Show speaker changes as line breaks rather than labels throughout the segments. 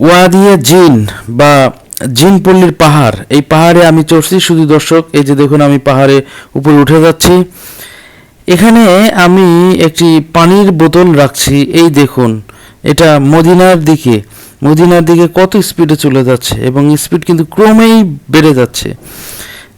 ওয়াদিয়া জিন বা জিনপল্লীর পাহাড়। এই পাহাড়ে আমি চড়ছি। শুধু দর্শক, এই যে দেখুন আমি পাহাড়ে উপরে উঠে যাচ্ছি। এখানে আমি একটি পানির বোতল রাখছি। এই দেখুন, এটা মদিনার দিকে। মদিনার দিকে কত স্পিডে চলে যাচ্ছে এবং স্পিড কিন্তু ক্রমেই বেড়ে যাচ্ছে।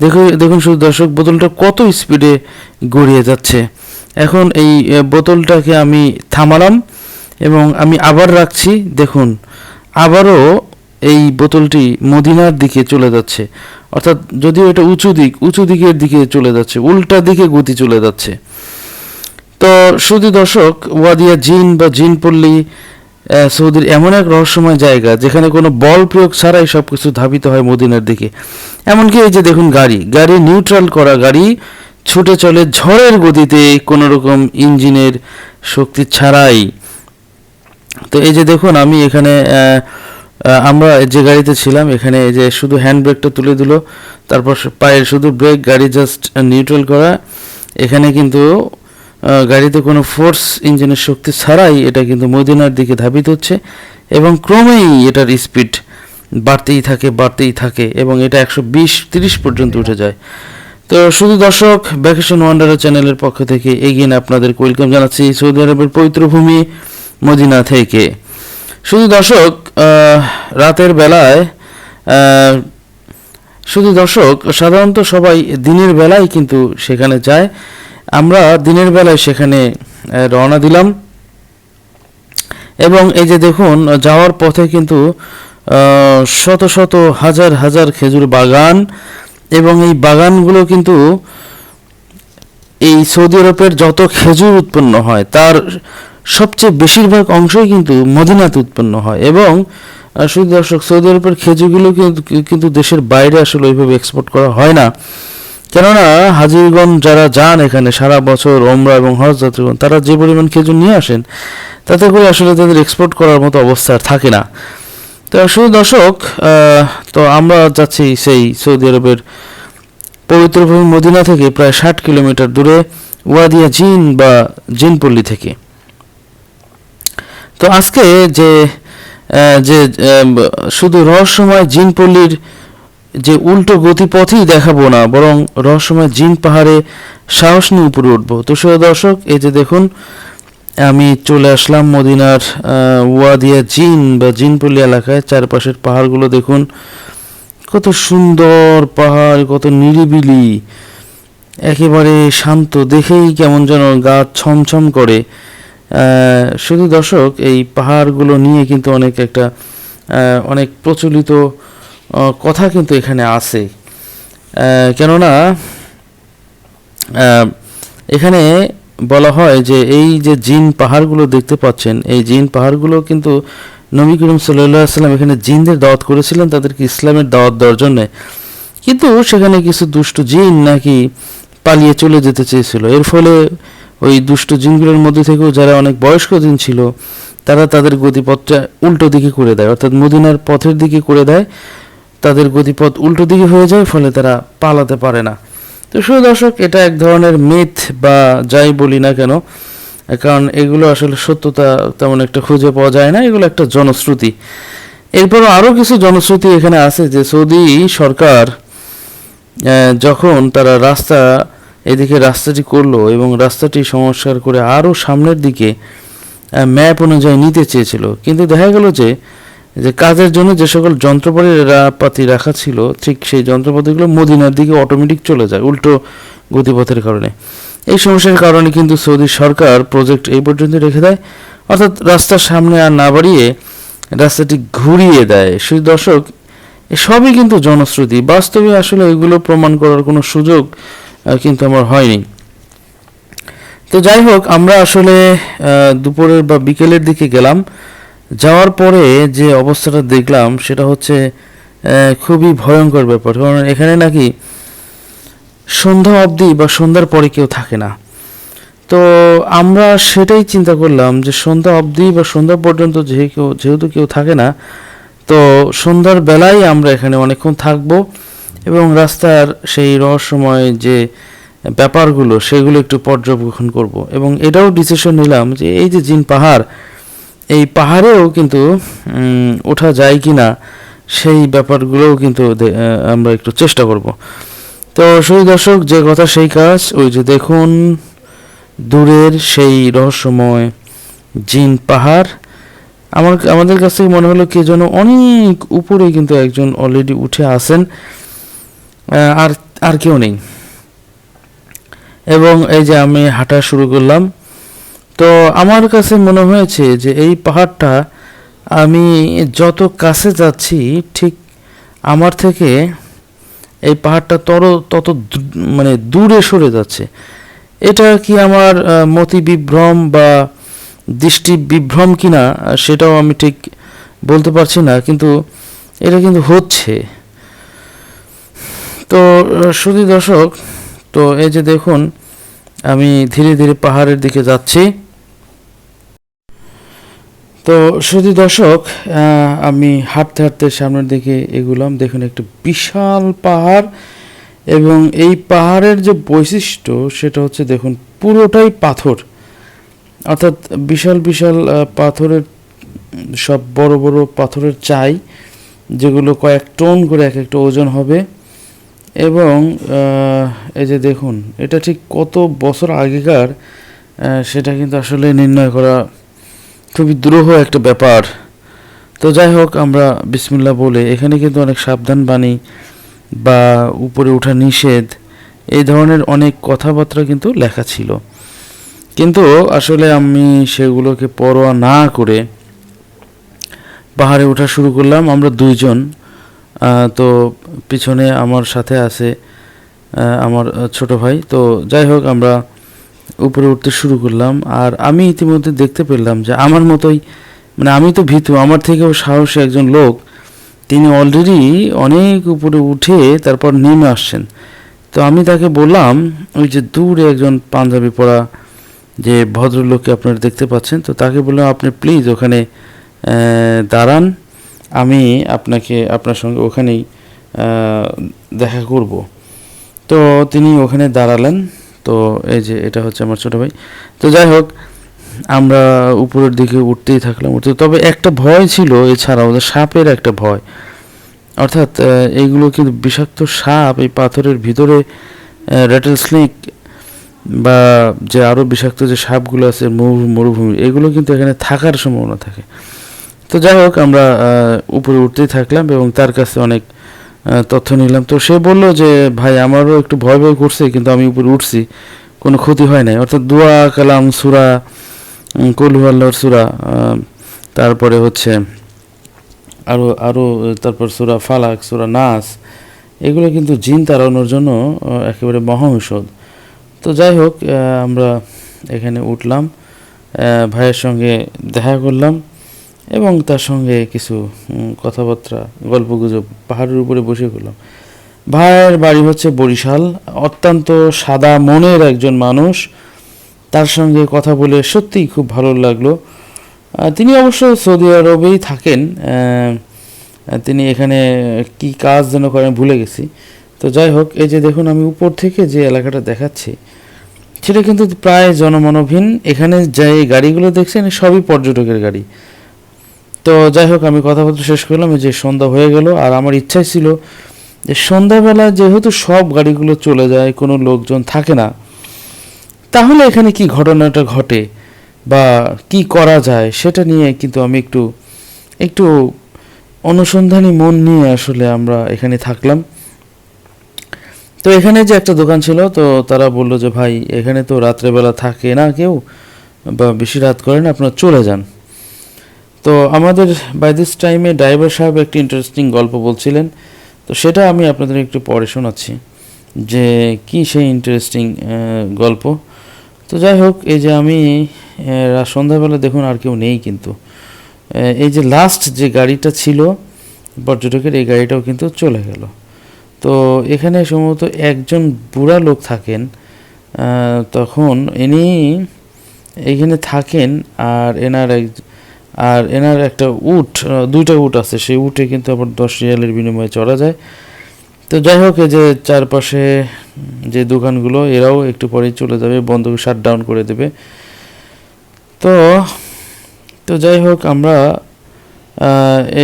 দেখুন দেখুন শুধু দর্শক, বোতলটা কত স্পিডে গড়িয়ে যাচ্ছে। এখন এই বোতলটাকে আমি থামালাম এবং আমি আবার রাখছি। দেখুন আবারও এই বোতলটি মদিনার দিকে চলে যাচ্ছে। অর্থাৎ যদিও এটা উঁচু দিক, উঁচু দিকের দিকে চলে যাচ্ছে, উল্টা দিকে গতি চলে যাচ্ছে। তো শুধু দর্শক, ওয়াদিয়া জিন বা জিন পল্লী সৌদির এমন এক রহস্যময় জায়গা যেখানে কোনো বল প্রয়োগ ছাড়াই সব কিছু ধাবিত হয় মদিনার দিকে। এমনকি এই যে দেখুন গাড়ি গাড়ি নিউট্রাল করা গাড়ি ছুটে চলে ঝড়ের গতিতে কোনো রকম ইঞ্জিনের শক্তি ছাড়াই। তো এই যে দেখুন, আমি এখানে আমরা যে গাড়িতে ছিলাম, এখানে এই যে শুধু হ্যান্ড ব্রেকটা তুলে দিল, তারপর পায়ের শুধু ব্রেক গাড়ি জাস্ট নিউট্রাল করা। এখানে কিন্তু গাড়িতে কোনো ফোর্স ইঞ্জিনের শক্তি ছাড়াই এটা কিন্তু মদিনার দিকে ধাবিত হচ্ছে এবং ক্রমেই এটার স্পিড বাড়তেই থাকে বাড়তেই থাকে এবং এটা একশো বিশ, তিরিশ পর্যন্ত উঠে যায়। তো শুধু দর্শক ভ্যাকেশন ওয়ান্ডার চ্যানেলের পক্ষ থেকে এগিয়ে আপনাদের ওয়েলকাম জানাচ্ছি। সৌদি আরবের পবিত্র ভূমি মদিনা থেকে। শুধু দর্শক রাতের বেলায় শুধু দর্শক, সাধারণত সবাই দিনের বেলায় কিন্তু সেখানে যায়। আমরা দিনের বেলায় সেখানে রওনা দিলাম। এবং এই যে দেখুন, যাওয়ার পথে কিন্তু শত শত হাজার হাজার খেজুর বাগান এবং এই বাগানগুলো কিন্তু এই সৌদি আরবের যত খেজুর উৎপন্ন হয়, তার সবচেয়ে বেশিরভাগ অংশই কিন্তু মদিনাতে উৎপন্ন হয় এবং শুধু দর্শক, সৌদি আরবের খেজুরগুলো কিন্তু দেশের বাইরে আসলে ওইভাবে এক্সপোর্ট করা হয় না। কেননা হাজিগণ যারা যান এখানে সারা বছর ওমরা এবং হজ যাত্রীগণ, তারা যে পরিমাণ খেজুর নিয়ে আসেন, তাতে করে আসলে তাদের এক্সপোর্ট করার মতো অবস্থা আর থাকে না। তো শুধু দর্শক তো আমরা যাচ্ছি সেই সৌদি আরবের পবিত্র ভূমি মদিনা থেকে প্রায় ষাট কিলোমিটার দূরে ওয়াদিয়া জিন বা জিনপল্লী থেকে। তো আজকে যে যে শুধু রহস্যময় জিনপল্লীর যে উল্টো গতিপথই দেখাবো না, বরং রহস্যময় জিন পাহাড়ে সাহস নিয়ে উপরে উঠবো। তো শুধু দর্শক, এই যে দেখুন, আমি চলে আসলাম মদিনার ওয়াদিয়া জিন বা জিনপল্লী এলাকায়। চারপাশের পাহাড়গুলো দেখুন, কত সুন্দর পাহাড়, কত নিরিবিলি। একেবারে শান্ত, দেখেই কেমন যেন গা ছমছম করে। শুধু দর্শক, এই পাহাড়গুলো নিয়ে কিন্তু অনেক একটা অনেক প্রচলিত কথা কিন্তু এখানে আছে। কেননা এখানে বলা হয় যে এই যে জিন পাহাড়গুলো দেখতে পাচ্ছেন, এই জিন পাহাড়গুলো কিন্তু নবী করিম সাল্লাম এখানে জিনদের দাওয়াত করেছিলেন, তাদেরকে ইসলামের দাওয়াত দেওয়ার জন্য। কিন্তু সেখানে কিছু দুষ্ট জিন নাকি পালিয়ে চলে যেতে চেয়েছিল। এর ফলে ওই দুষ্ট জিনগুলোর মধ্যে থেকেও যারা অনেক বয়স্ক জিন ছিল, তারা তাদের গতিপথটা উল্টো দিকে করে দেয়। অর্থাৎ মদিনার পথের দিকে করে দেয়। তাদের গতিপথ উল্টো দিকে হয়ে যায়, ফলে তারা পালাতে পারে না। তো শুধু দর্শক, এটা এক ধরনের মিথ বা যাই বলি না কেন, কারণ এগুলো আসলে সত্যতা তেমন একটা খুঁজে পাওয়া যায় না, এগুলো একটা জনশ্রুতি। এরপরও আরও কিছু জনশ্রুতি এখানে আছে যে সৌদি সরকার যখন তারা রাস্তা এদিকে রাস্তাটি করল এবং রাস্তাটি সংস্কার করে আরও সামনের দিকে ম্যাপ অনুযায়ী নিতে চেয়েছিল। কিন্তু দেখা গেল যে যে কাজের জন্য যে সকল যন্ত্রপাতি রাখা ছিল, ঠিক সেই যন্ত্রপাতিগুলো মদিনার দিকে অটোমেটিক চলে যায়, উল্টো গতিপথের কারণে। এই সমস্যার কারণে কিন্তু সৌদি সরকার প্রজেক্ট এই পর্যন্ত রেখে দেয়। অর্থাৎ রাস্তার সামনে আর না বাড়িয়ে রাস্তাটি ঘুরিয়ে দেয়। সেই দর্শক সবই কিন্তু জনশ্রুতি। বাস্তবে আসলে এগুলো প্রমাণ করার কোনো সুযোগ কিন্তু আমার হয়নি। তো যাই হোক, আমরা আসলে দুপুরের বা বিকেলের দিকে গেলাম। যাওয়ার পরে যে অবস্থাটা দেখলাম, সেটা হচ্ছে খুবই ভয়ঙ্কর ব্যাপার। কারণ এখানে নাকি সন্ধ্যা অবধি বা সন্ধ্যার পরে কেউ থাকে না। তো আমরা সেটাই চিন্তা করলাম যে সন্ধ্যা অবধি বা সন্ধ্যা পর্যন্ত যে কেউ যেহেতু কেউ থাকে না, তো সন্ধ্যার বেলায় আমরা এখানে অনেকক্ষণ থাকব। এবং রাস্তার সেই রহস্যময় যে ব্যাপারগুলো, সেগুলো একটু পর্যবেক্ষণ করব। এবং এটাও ডিসিশন নিলাম যে এই যে জিন পাহাড়, এই পাহাড়েও কিন্তু ওঠা যায় কি না সেই ব্যাপারগুলোও কিন্তু আমরা একটু চেষ্টা করব। তো সেই দর্শক, যে কথা সেই কাজ, ওই যে দেখুন, দূরের সেই রহস্যময় জিন পাহাড়। আমার, আমাদের কাছ থেকে মনে হলো কে যেন অনেক উপরে কিন্তু একজন অলরেডি উঠে আসেন। আর আর কেউ নেই। এবং এই যে আমি হাঁটা শুরু করলাম, তো আমার কাছে মনে হয়েছে যে এই পাহাড়টা আমি যত কাছে যাচ্ছি, ঠিক আমার থেকে এই পাহাড়টা তর, তত মানে দূরে সরে যাচ্ছে। এটা কি আমার মতি বিভ্রম বা দৃষ্টি বিভ্রম কিনা, সেটাও আমি ঠিক বলতে পারছি না, কিন্তু এটা কিন্তু হচ্ছে। তো শুধু দর্শক, তো এই যে দেখুন, আমি ধীরে ধীরে পাহাড়ের দিকে যাচ্ছি। তো শুধু দর্শক আমি হাঁটতে হাঁটতে সামনের দিকে এগুলাম। দেখুন, একটা বিশাল পাহাড় এবং এই পাহাড়ের যে বৈশিষ্ট্য, সেটা হচ্ছে দেখুন, পুরোটাই পাথর। অর্থাৎ বিশাল বিশাল পাথরের, সব বড় বড় পাথরের চাই, যেগুলো কয়েক টন করে এক একটা ওজন হবে। এবং এই যে দেখুন, এটা ঠিক কত বছর আগেকার সেটা কিন্তু আসলে নির্ণয় করা খুবই দুরূহ একটা ব্যাপার। তো যাই হোক, আমরা বিসমিল্লা বলে, এখানে কিন্তু অনেক সাবধান বাণী বা উপরে ওঠা নিষেধ, এই ধরনের অনেক কথাবার্তা কিন্তু লেখা ছিল। কিন্তু আসলে আমি সেগুলোকে পরোয়া না করে পাহাড়ে ওঠা শুরু করলাম। আমরা দুইজন তো পিছনে আমার সাথে আছে আমার ছোট ভাই। তো যাই হোক, আমরা উপরে উঠতে শুরু করলাম। আর আমি ইতিমধ্যে দেখতে পেলাম যে আমার মতোই মানে আমি তো ভীতু, আমার থেকেও সাহসী একজন লোক। তিনি অলরেডি অনেক উপরে উঠে তারপর নেমে আসছেন। তো আমি তাকে বললাম, ওই যে দূরে একজন পাঞ্জাবি পরা যে ভদ্রলোককে আপনারা দেখতে পাচ্ছেন, তো তাকে বললাম, আপনি প্লিজ ওখানে দাঁড়ান। আমি আপনাকে, আপনার সঙ্গে ওখানেই দেখা করব। তো তিনি ওখানে দাঁড়ালেন। তো এই যে এটা হচ্ছে আমার ছোট ভাই। তো যাই হোক, আমরা উপরের দিকে উঠতেই থাকলাম, উঠতে তবে একটা ভয় ছিল, এছাড়াও সাপের একটা ভয়। অর্থাৎ এইগুলো কিন্তু বিষাক্ত সাপ? এই পাথরের ভিতরে র্যাটেল স্নেক বা যে আরও বিষাক্ত যে সাপগুলো আছে, মরু- মরুভূমি, এগুলো কিন্তু এখানে থাকার সম্ভাবনা থাকে। তো যাই হোক, আমরা উপরে উঠতেই থাকলাম এবং তার কাছে অনেক তথ্য নিলাম। তো সে বলল যে, ভাই, আমারও একটু ভয় ভয় করছে, কিন্তু আমি উপরে উঠছি। কোনো ক্ষতি হয় নাই। অর্থাৎ দোয়া, কালাম, সুরা আল্লাহর সুরা তারপরে হচ্ছে আরও আরও তারপর সুরা ফালাক, সুরা নাস, এগুলো কিন্তু জিন তাড়ানোর জন্য একেবারে মহা ঔষধ। তো যাই হোক আমরা এখানে উঠলাম। ভাইয়ের সঙ্গে দেখা করলাম। এবং তার সঙ্গে কিছু কথাবার্তা, গল্পগুজব পাহাড়ের উপরে বসে করলাম। ভাইয়ের বাড়ি হচ্ছে বরিশাল, অত্যন্ত সাদা মনের একজন মানুষ। তার সঙ্গে কথা বলে সত্যিই খুব ভালো লাগল। তিনি অবশ্য সৌদি আরবেই থাকেন। তিনি এখানে কি কাজ যেন করেন ভুলে গেছি। তো যাই হোক, এই যে দেখুন, আমি উপর থেকে যে এলাকাটা দেখাচ্ছি, সেটা কিন্তু প্রায় জনমানবহীন এখানে যে গাড়িগুলো দেখছেন, সবই পর্যটকের গাড়ি। তো যাই হোক, আমি কথাবার্তা শেষ করলাম যে সন্ধ্যা হয়ে গেল, আর আমার ইচ্ছাই ছিল যে সন্ধ্যাবেলা যেহেতু সব গাড়িগুলো চলে যায়, কোনো লোকজন থাকে না, তাহলে এখানে কি ঘটনাটা ঘটে বা কি করা যায় সেটা নিয়ে কিন্তু আমি একটু একটু অনুসন্ধানী মন নিয়ে আসলে আমরা এখানে থাকলাম। তো এখানে যে একটা দোকান ছিল, তো তারা বলল যে, ভাই, এখানে তো রাত্রেবেলা থাকে না কেউ বা বেশি রাত করে না, আপনারা চলে যান। তো আমাদের বাই দিস টাইমে ড্রাইভার সাহেব একটি ইন্টারেস্টিং গল্প বলছিলেন। তো সেটা আমি আপনাদের একটু পরে শোনাচ্ছি যে কি সেই ইন্টারেস্টিং গল্প। তো যাই হোক, এই যে আমি সন্ধ্যাবেলা দেখুন আর কেউ নেই কিন্তু। এই যে লাস্ট যে গাড়িটা ছিল, পর্যটকের এই গাড়িটাও কিন্তু চলে গেল। তো এখানে সম্ভবত একজন বুড়া লোক থাকেন তখন ইনি এখানে থাকেন আর এনার এক আর এনার একটা উট দুইটা উট আছে, সেই উটে কিন্তু আবার দশ রিয়ালের বিনিময়ে চড়া যায়। তো যাই হোক যে চারপাশে যে দোকানগুলো, এরাও একটু পরেই চলে যাবে বন্ধ শাট ডাউন করে দেবে। তো তো যাই হোক, আমরা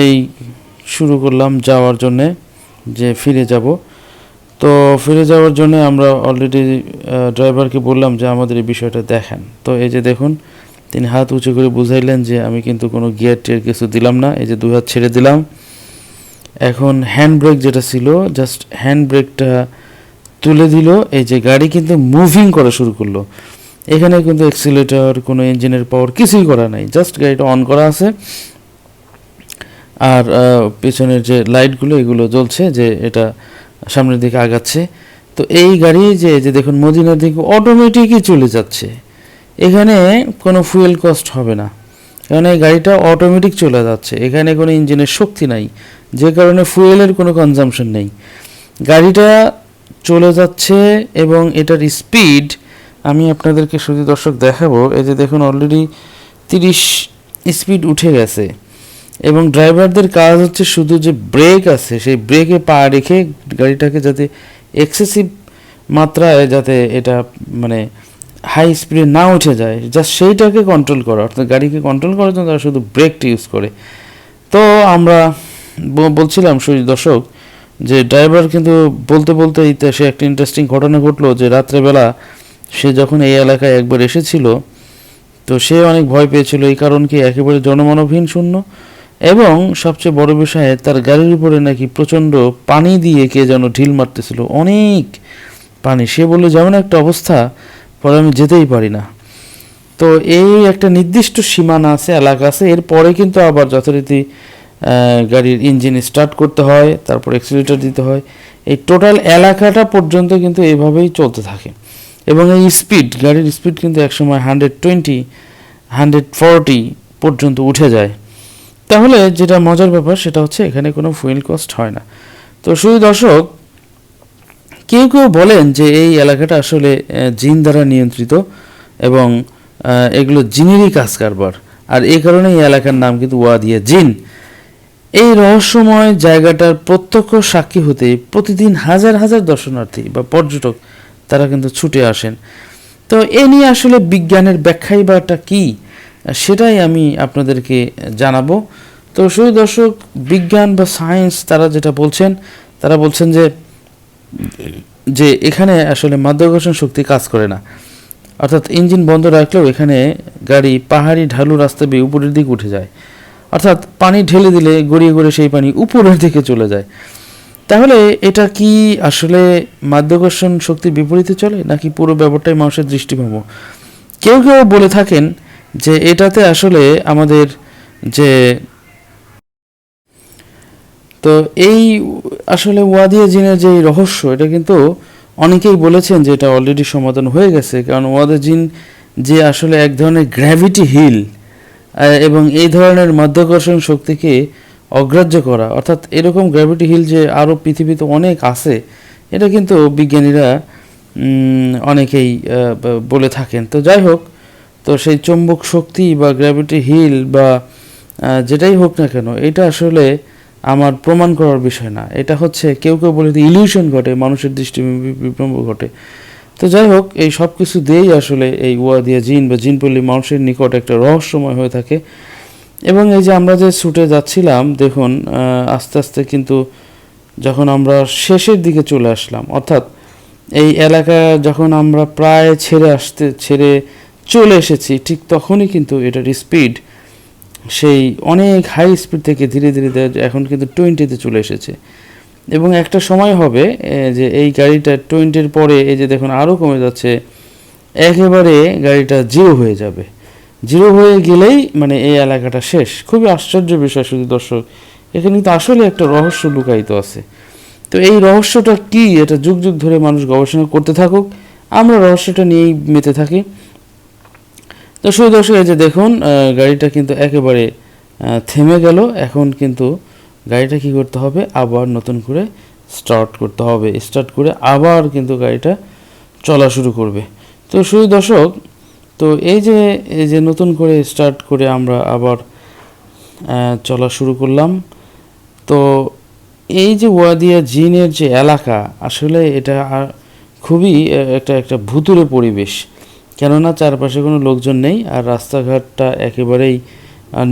এই শুরু করলাম যাওয়ার জন্যে, যে ফিরে যাব। তো ফিরে যাওয়ার জন্য আমরা অলরেডি ড্রাইভারকে বললাম যে আমাদের এই বিষয়টা দেখেন। তো এই যে দেখুন তিনি হাত উঁচু করে বুঝাইলেন যে আমি কিন্তু কোনো গিয়ার টিয়ার কিছু দিলাম না, এই যে দুই হাত ছেড়ে দিলাম। এখন হ্যান্ড ব্রেক যেটা ছিল জাস্ট হ্যান্ড ব্রেকটা তুলে দিল, এই যে গাড়ি কিন্তু মুভিং করা শুরু করল। এখানে কিন্তু এক্সিলেটর কোনো ইঞ্জিনের পাওয়ার কিছুই করা নাই জাস্ট গাড়িটা অন করা আছে। আর পেছনের যে লাইটগুলো এগুলো জ্বলছে, যে এটা সামনের দিকে আগাচ্ছে। তো এই গাড়ি যে যে দেখুন, মদিনার দিকে অটোমেটিকই চলে যাচ্ছে। এখানে কোনো ফুয়েল কস্ট হবে না। কারণ এই গাড়িটা অটোমেটিক চলে যাচ্ছে। এখানে কোনো ইঞ্জিনের শক্তি নাই। যে কারণে ফুয়েলের কোনো কনজামশন নেই। গাড়িটা চলে যাচ্ছে এবং এটার স্পিড আমি আপনাদেরকে শুধু দর্শক দেখাবো। এই যে দেখুন অলরেডি তিরিশ স্পিড উঠে গেছে। এবং ড্রাইভারদের কাজ হচ্ছে শুধু যে ব্রেক আছে, সেই ব্রেকে পা রেখে গাড়িটাকে যাতে এক্সেসিভ মাত্রায় যাতে এটা মানে হাই স্পিডে না উঠে যায় জাস্ট সেইটাকে কন্ট্রোল করা, অর্থাৎ গাড়িকে কন্ট্রোল করার জন্য তারা শুধু ব্রেকটা ইউজ করে। তো আমরা বলছিলাম সুই, দর্শক, যে ড্রাইভার কিন্তু বলতে বলতে সে একটা ইন্টারেস্টিং ঘটনা ঘটলো যে রাত্রেবেলা সে যখন এই এলাকায় একবার এসেছিল, তো সে অনেক ভয় পেয়েছিল। এই কারণ কি একেবারে জনমানবহীন শূন্য? এবং সবচেয়ে বড় বিষয়ে, তার গাড়ির উপরে নাকি প্রচণ্ড পানি দিয়ে কে যেন ঢিল মারতেছিল। অনেক পানি। সে বলল, যেমন একটা অবস্থা পরে আমি যেতেই পারি না। তো এই একটা নির্দিষ্ট সীমানা আছে, এলাকা আছে। এরপরে কিন্তু আবার যথারীতি গাড়ির ইঞ্জিন স্টার্ট করতে হয়, তারপর এক্সিলেটর দিতে হয়। এই টোটাল এলাকাটা পর্যন্ত কিন্তু এইভাবেই চলতে থাকে। এবং এই স্পিড গাড়ির স্পিড কিন্তু একসময় হান্ড্রেড টোয়েন্টি হান্ড্রেড ফর্টি পর্যন্ত উঠে যায়। তাহলে যেটা মজার ব্যাপার, সেটা হচ্ছে এখানে কোনো ফুয়েল কস্ট হয় না। তো শুধু দর্শক কেউ কেউ বলেন যে এই এলাকাটা আসলে জিন দ্বারা নিয়ন্ত্রিত এবং এগুলো জিনেরই কাজ কারবার। আর এই কারণে এই এলাকার নাম কিন্তু ওয়াদিয়া জিন। এই রহস্যময় জায়গাটার প্রত্যক্ষ সাক্ষী হতে প্রতিদিন হাজার হাজার দর্শনার্থী বা পর্যটক তারা কিন্তু ছুটে আসেন। তো এ নিয়ে আসলে বিজ্ঞানের ব্যাখ্যাই বা একটা কী, সেটাই আমি আপনাদেরকে জানাব। তো শুধু দর্শক, বিজ্ঞান বা সায়েন্স তারা যেটা বলছেন, তারা বলছেন যে যে এখানে আসলে মাধ্যাকর্ষণ শক্তি কাজ করে না। অর্থাৎ ইঞ্জিন বন্ধ রাখলেও এখানে গাড়ি পাহাড়ি ঢালু রাস্তা বেয়ে উপরের দিকে উঠে যায়। অর্থাৎ পানি ঢেলে দিলে গড়িয়ে গড়িয়ে সেই পানি উপরের দিকে চলে যায়। তাহলে এটা কি আসলে মাধ্যাকর্ষণ শক্তির বিপরীতে চলে, নাকি পুরো ব্যাপারটাই মানুষের দৃষ্টিভঙ্গ? কেউ কেউ বলে থাকেন যে এটাতে আসলে আমাদের যে তো এই আসলে ওয়াদিয়া জিনের যে রহস্য, এটা কিন্তু অনেকেই বলেছেন যে এটা অলরেডি সমাধান হয়ে গেছে। কারণ ওয়াদিয়া জিন যে আসলে এক ধরনের গ্র্যাভিটি হিল এবং এই ধরনের মাধ্যাকর্ষণ শক্তিকে অগ্রাহ্য করা, অর্থাৎ এরকম গ্র্যাভিটি হিল যে আরও পৃথিবীতে অনেক আছে, এটা কিন্তু বিজ্ঞানীরা অনেকেই বলে থাকেন। তো যাই হোক, তো সেই চৌম্বক শক্তি বা গ্র্যাভিটি হিল বা যেটাই হোক না কেন, এটা আসলে আমার প্রমাণ করার বিষয় না। এটা হচ্ছে কেউ কেউ বলে ইলিউশন ঘটে, মানুষের দৃষ্টি বিভ্রম ঘটে। তো যাই হোক, এই সব কিছু দিয়েই আসলে এই ওয়াদিয়া জিন বা জিনপল্লী মানুষের নিকট একটা রহস্যময় হয়ে থাকে। এবং এই যে আমরা যে ছুটে যাচ্ছিলাম, দেখুন আস্তে আস্তে কিন্তু যখন আমরা শেষের দিকে চলে আসলাম, অর্থাৎ এই এলাকা যখন আমরা প্রায় ছেড়ে আসতে, ছেড়ে চলে এসেছি, ঠিক তখনই কিন্তু এটার স্পিড সেই অনেক হাই স্পিড থেকে ধীরে ধীরে এখন কিন্তু টোয়েন্টিতে চলে এসেছে। এবং একটা সময় হবে যে এই গাড়িটা টোয়েন্টির পরে এই যে দেখুন আরও কমে যাচ্ছে, একেবারে গাড়িটা জিরো হয়ে যাবে। জিরো হয়ে গেলেই মানে এই এলাকাটা শেষ। খুবই আশ্চর্য বিষয় শুধু দর্শক, এখানে কিন্তু আসলে একটা রহস্য লুকায়িত আছে। তো এই রহস্যটা কি? এটা যুগ যুগ ধরে মানুষ গবেষণা করতে থাকুক, আমরা রহস্যটা নিয়েই মেতে থাকি। তো শুধু দর্শক, এই যে দেখুন গাড়িটা কিন্তু একেবারে থেমে গেল। এখন কিন্তু গাড়িটা কি করতে হবে? আবার নতুন করে স্টার্ট করতে হবে। স্টার্ট করে আবার কিন্তু গাড়িটা চলা শুরু করবে। তো শুধু দর্শক, তো এই যে এই যে নতুন করে স্টার্ট করে আমরা আবার চলা শুরু করলাম। তো এই যে ওয়াদিয়া জিনের যে এলাকা, আসলে এটা খুবই একটা একটা ভুতুরে পরিবেশ। কেননা চারপাশে কোনো লোকজন নেই আর রাস্তাঘাটটা একেবারেই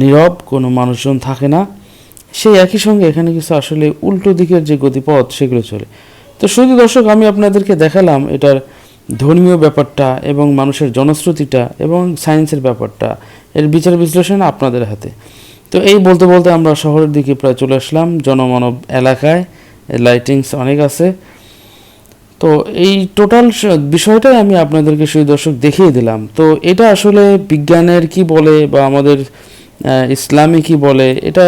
নীরব, কোনো মানুষজন থাকে না। সেই একই সঙ্গে এখানে কিছু আসলে উল্টো দিকের যে গতিপথ সেগুলো চলে। তো শুধু দর্শক, আমি আপনাদেরকে দেখালাম এটার ধর্মীয় ব্যাপারটা এবং মানুষের জনশ্রুতিটা এবং সায়েন্সের ব্যাপারটা। এর বিচার বিশ্লেষণ আপনাদের হাতে। তো এই বলতে বলতে আমরা শহরের দিকে প্রায় চলে আসলাম জনমানব এলাকায়। লাইটিংস অনেক আছে। তো এই টোটাল বিষয়টাই আমি আপনাদেরকে সেই দর্শক দেখিয়ে দিলাম। তো এটা আসলে বিজ্ঞানের কি বলে বা আমাদের ইসলামী কি বলে, এটা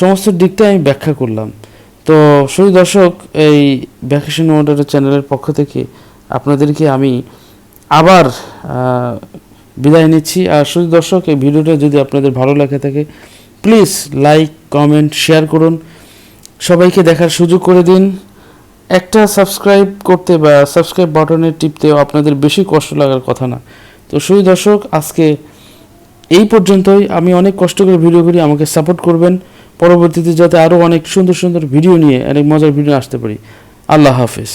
সমস্ত দিকটাই আমি ব্যাখ্যা করলাম। তো সেই দর্শক এই ভ্যাকেশন ওয়াটার চ্যানেলের পক্ষ থেকে আপনাদেরকে আমি আবার বিদায় নিচ্ছি। আর শুধু দর্শক এই ভিডিওটা যদি আপনাদের ভালো লাগে থাকে প্লিজ লাইক কমেন্ট শেয়ার করুন। সবাইকে দেখার সুযোগ করে দিন। একটা সাবস্ক্রাইব করতে বা সাবস্ক্রাইব বাটনে টিপতেও আপনাদের বেশি কষ্ট লাগার কথা না। তো সেই দর্শক, আজকে এই পর্যন্তই। আমি অনেক কষ্ট করে ভিডিও করি আমাকে সাপোর্ট করবেন। পরবর্তীতে যাতে আরও অনেক সুন্দর সুন্দর ভিডিও নিয়ে, অনেক মজার ভিডিও আসতে পারি। আল্লাহ হাফিজ।